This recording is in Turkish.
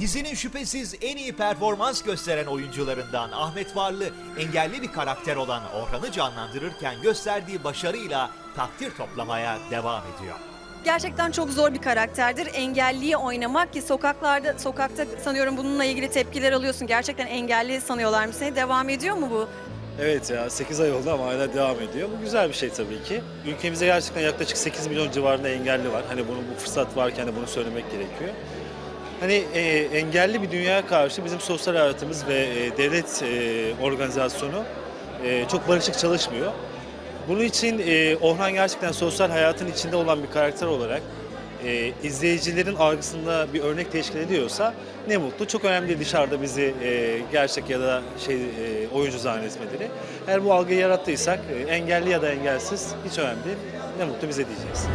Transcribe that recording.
Dizinin şüphesiz en iyi performans gösteren oyuncularından Ahmet Varlı engelli bir karakter olan Orhan'ı canlandırırken gösterdiği başarıyla takdir toplamaya devam ediyor. Gerçekten çok zor bir karakterdir. Engelliyi oynamak ki sokaklarda, sokakta sanıyorum bununla ilgili tepkiler alıyorsun. Gerçekten engelli sanıyorlar mı seni? Devam ediyor mu bu? Evet ya 8 ay oldu ama hala devam ediyor. Bu güzel bir şey tabii ki. Ülkemizde gerçekten yaklaşık 8 milyon civarında engelli var. Hani bunu bu fırsat varken de bunu söylemek gerekiyor. Hani e, engelli bir dünyaya karşı bizim sosyal hayatımız ve e, devlet e, organizasyonu e, çok barışık çalışmıyor. Bunun için e, Orhan gerçekten sosyal hayatın içinde olan bir karakter olarak e, izleyicilerin algısında bir örnek teşkil ediyorsa ne mutlu. Çok önemli değil dışarıda bizi e, gerçek ya da şey e, oyuncu zannetmeleri. Eğer bu algıyı yarattıysak e, engelli ya da engelsiz hiç önemli değil. Ne mutlu bize diyeceğiz.